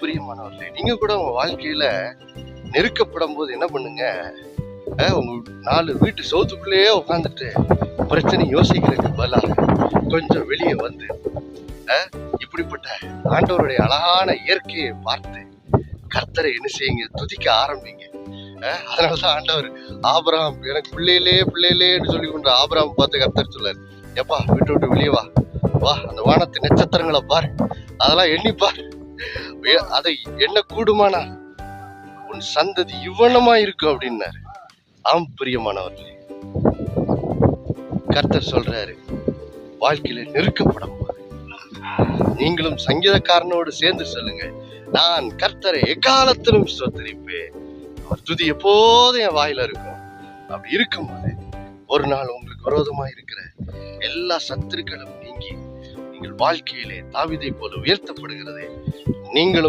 பிரியமானவர்களே நீங்க கூட உங்க வாழ்க்கையில நெருக்கப்படும் போது என்ன பண்ணுங்க? அஹ், உங்க நாலு வீட்டு சோத்துக்குள்ளேயே உட்காந்துட்டு பிரச்சனை யோசிக்கிறதுக்கு பதிலாக கொஞ்சம் வெளியே வந்து இப்படிப்பட்ட ஆண்டவருடைய அழகான இயற்கையை பார்த்து கர்த்தரை என்ன செய்யுங்க? துதிக்க ஆரம்பிங்க. அதனால அதனாலதான் ஆண்டவர் ஆபராம் எனக்கு பிள்ளையிலே பிள்ளையிலேன்னு சொல்லி கொண்டு ஆபராம் பார்த்து கர்த்தர் சொல்லார் எப்பா வீட்டை விட்டு வெளியே வா. வா அந்த வானத்து நட்சத்திரங்களை பாரு. அதெல்லாம் எண்ணிப்பார் அதை என்ன கூடுமானா? உன் சந்ததி இவ்வளமா இருக்கும் அப்படின்னாரு. ஆம் பிரியமானவர்களே. கர்த்தர் சொல்றாரு வாழ்க்கையில நெருக்கப்படும் போது நீங்களும் சங்கீதக்காரனோடு சேர்ந்து சொல்லுங்க. நான் கர்த்தரை எக்காலத்திலும் ஸ்தோத்தரிப்பேன். அவர் துதி எப்போதும் என் வாயில இருக்கும். அப்படி இருக்கும்போது ஒரு நாள் உங்களுக்கு விரோதமா இருக்கிற எல்லா சத்துருக்களும் நீங்கி உங்கள் வாழ்க்கையிலே தாவிதை போல உயர்த்தப்படுகிறது. நீங்களும்